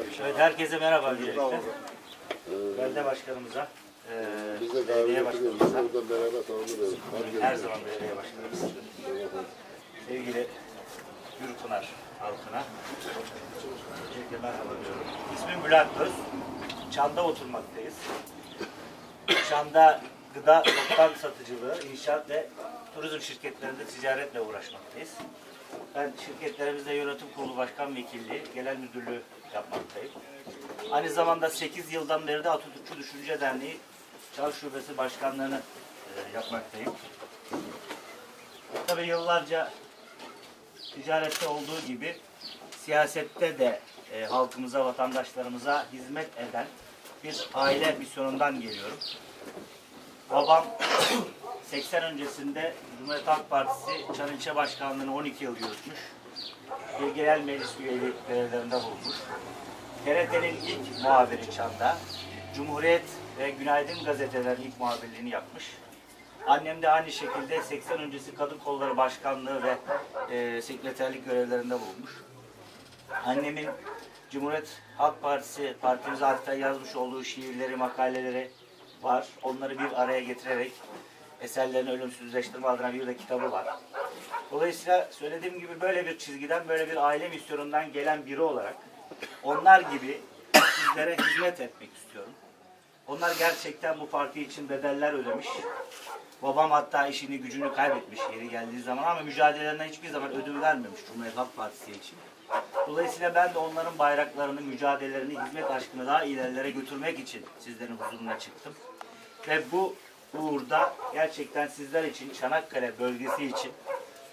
Evet, herkese merhaba öncelikle. Belde başkanımıza, e, Biz de belediye başkanımıza, Buradan beraber tanımlıyoruz. her zaman belediye başkanımız, sevgili Gürpınar halkına öncelikle merhaba diyorum. İsmim Bülent Öz. Çan'da oturmaktayız. Çan'da gıda toptan satıcılığı, inşaat ve turizm şirketlerinde ticaretle uğraşmaktayız. Ben şirketlerimizde yönetim kurulu başkan vekilliği, genel müdürlüğü yapmaktayım. Aynı zamanda 8 yıldan beri de Atatürkçü Düşünce Derneği Çal Şubesi Başkanlığı'nı e, yapmaktayım. Tabii yıllarca ticarette olduğu gibi siyasette de e, halkımıza, vatandaşlarımıza hizmet eden bir aile misyonundan geliyorum. Babam 80 öncesinde Cumhuriyet Halk Partisi Çan Başkanlığı'nı 12 yıl yürütmüş. Bir genel meclis üyeliği görevlerinde bulunmuş. TRT'nin ilk muhabiri Çan'da. Cumhuriyet ve Günaydın gazetelerin ilk muhabirliğini yapmış. Annem de aynı şekilde 80 öncesi Kadın Kolları Başkanlığı ve e, sekreterlik görevlerinde bulunmuş. Annemin Cumhuriyet Halk Partisi partimize hatta yazmış olduğu şiirleri, makaleleri var. Onları bir araya getirerek eserlerini ölümsüzleştirme adına bir de kitabı var. Dolayısıyla söylediğim gibi böyle bir çizgiden, böyle bir aile misyonundan gelen biri olarak onlar gibi sizlere hizmet etmek istiyorum. Onlar gerçekten bu parti için bedeller ödemiş. Babam hatta işini gücünü kaybetmiş yeri geldiği zaman ama mücadelelerinden hiçbir zaman ödün vermemiş Cumhuriyet Halk Partisi için. Dolayısıyla ben de onların bayraklarını, mücadelelerini, hizmet aşkını daha ilerlere götürmek için sizlerin huzuruna çıktım. Ve bu uğurda gerçekten sizler için, Çanakkale bölgesi için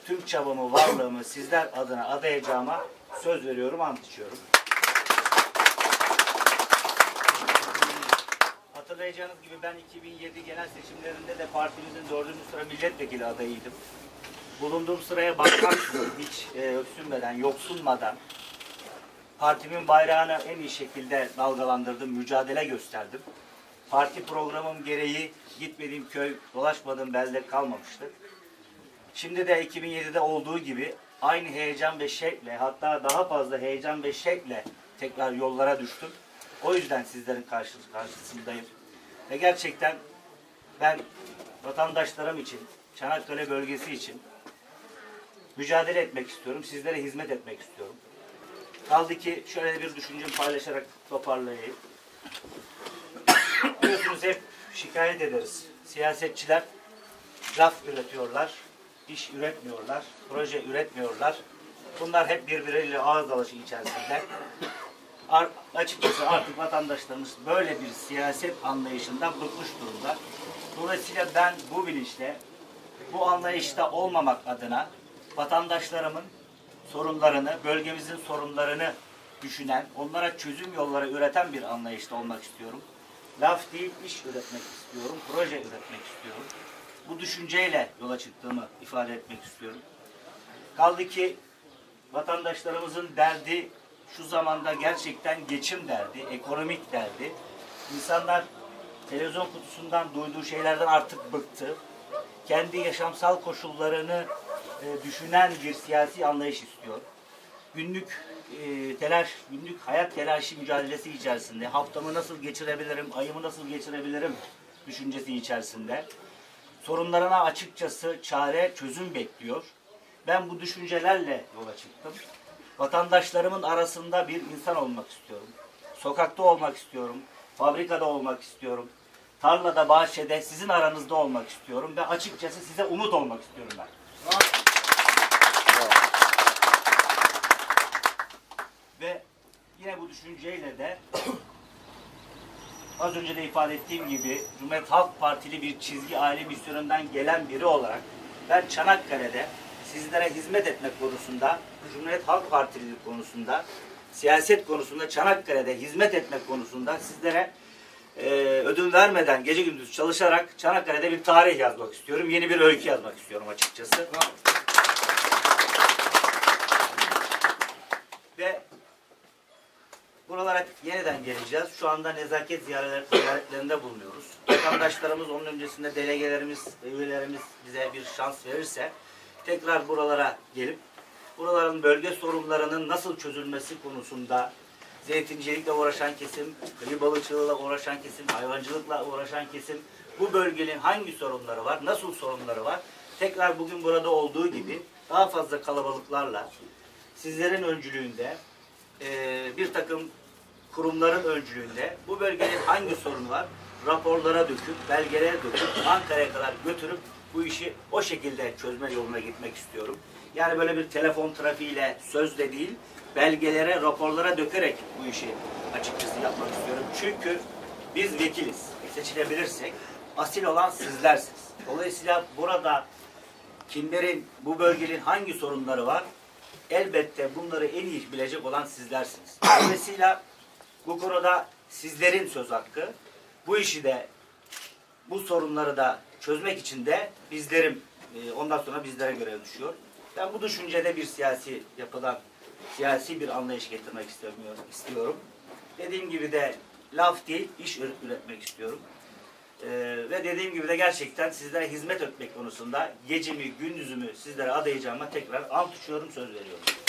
tüm çabamı, varlığımı sizler adına adayacağıma söz veriyorum, ant içiyorum. Hatırlayacağınız gibi ben 2007 genel seçimlerinde de partimizin dördüncü sıra milletvekili adayıydım. Bulunduğum sıraya bakmaksızın, hiç e, öksünmeden, yoksunmadan partimin bayrağını en iyi şekilde dalgalandırdım, mücadele gösterdim. Parti programım gereği gitmediğim köy, dolaşmadığım belde kalmamıştı. Şimdi de 2007'de olduğu gibi aynı heyecan ve şevkle hatta daha fazla heyecan ve şevkle tekrar yollara düştüm. O yüzden sizlerin karşı, karşısındayım. Ve gerçekten ben vatandaşlarım için, Çanakkale bölgesi için mücadele etmek istiyorum. Sizlere hizmet etmek istiyorum. Kaldı ki şöyle bir düşüncemi paylaşarak toparlayayım. Biliyorsunuz hep şikayet ederiz. Siyasetçiler laf üretiyorlar, iş üretmiyorlar, proje üretmiyorlar. Bunlar hep birbirleriyle ağız dalaşı içerisinde. Ar- açıkçası artık vatandaşlarımız böyle bir siyaset anlayışından bıkmış durumda. Dolayısıyla ben bu bilinçle, bu anlayışta olmamak adına vatandaşlarımın sorunlarını, bölgemizin sorunlarını düşünen, onlara çözüm yolları üreten bir anlayışta olmak istiyorum. Laf değil, iş üretmek istiyorum, proje üretmek istiyorum. Bu düşünceyle yola çıktığımı ifade etmek istiyorum. Kaldı ki vatandaşlarımızın derdi şu zamanda gerçekten geçim derdi, ekonomik derdi. İnsanlar televizyon kutusundan duyduğu şeylerden artık bıktı. Kendi yaşamsal koşullarını e, düşünen bir siyasi anlayış istiyor. Günlük e, telaş, günlük hayat telaşı mücadelesi içerisinde haftamı nasıl geçirebilirim, ayımı nasıl geçirebilirim düşüncesi içerisinde. Sorunlarına açıkçası çare, çözüm bekliyor. Ben bu düşüncelerle yola çıktım. Vatandaşlarımın arasında bir insan olmak istiyorum. Sokakta olmak istiyorum. Fabrikada olmak istiyorum. Tarlada, bahçede sizin aranızda olmak istiyorum ve açıkçası size umut olmak istiyorum ben. Ve yine bu düşünceyle de az önce de ifade ettiğim gibi Cumhuriyet Halk Partili bir çizgi aile misyonundan gelen biri olarak ben Çanakkale'de sizlere hizmet etmek konusunda, Cumhuriyet Halk Partililik konusunda, siyaset konusunda, Çanakkale'de hizmet etmek konusunda sizlere e, ödün vermeden gece gündüz çalışarak Çanakkale'de bir tarih yazmak istiyorum. Yeni bir öykü yazmak istiyorum açıkçası. Ve buralara yeniden geleceğiz. Şu anda nezaket ziyaretler- ziyaretlerinde bulunuyoruz. Vatandaşlarımız onun öncesinde delegelerimiz, üyelerimiz bize bir şans verirse tekrar buralara gelip buraların bölge sorunlarının nasıl çözülmesi konusunda zeytincilikle uğraşan kesim, kıyı balıkçılığıyla uğraşan kesim, hayvancılıkla uğraşan kesim, bu bölgenin hangi sorunları var, nasıl sorunları var? Tekrar bugün burada olduğu gibi daha fazla kalabalıklarla, sizlerin öncülüğünde, eee, bir takım kurumların öncülüğünde bu bölgenin hangi sorunu var raporlara döküp, belgelere döküp, Ankara'ya kadar götürüp bu işi o şekilde çözme yoluna gitmek istiyorum. Yani böyle bir telefon trafiğiyle sözle değil, belgelere, raporlara dökerek bu işi açıkçası yapmak istiyorum. Çünkü biz vekiliz. Seçilebilirsek asil olan sizlersiniz. Dolayısıyla burada kimlerin, bu bölgenin hangi sorunları var elbette bunları en iyi bilecek olan sizlersiniz. Dolayısıyla bu konuda sizlerin söz hakkı. Bu işi de bu sorunları da çözmek için de bizlerim e, ondan sonra bizlere görev düşüyor. Ben bu düşüncede bir siyasi yapıdan siyasi bir anlayış getirmek istemiyorum, istiyorum. Dediğim gibi de laf değil, iş üret- üretmek istiyorum. Ee, ve dediğim gibi de gerçekten sizlere hizmet etmek konusunda gecemi, gündüzümü sizlere adayacağıma tekrar ant uçuyorum, söz veriyorum.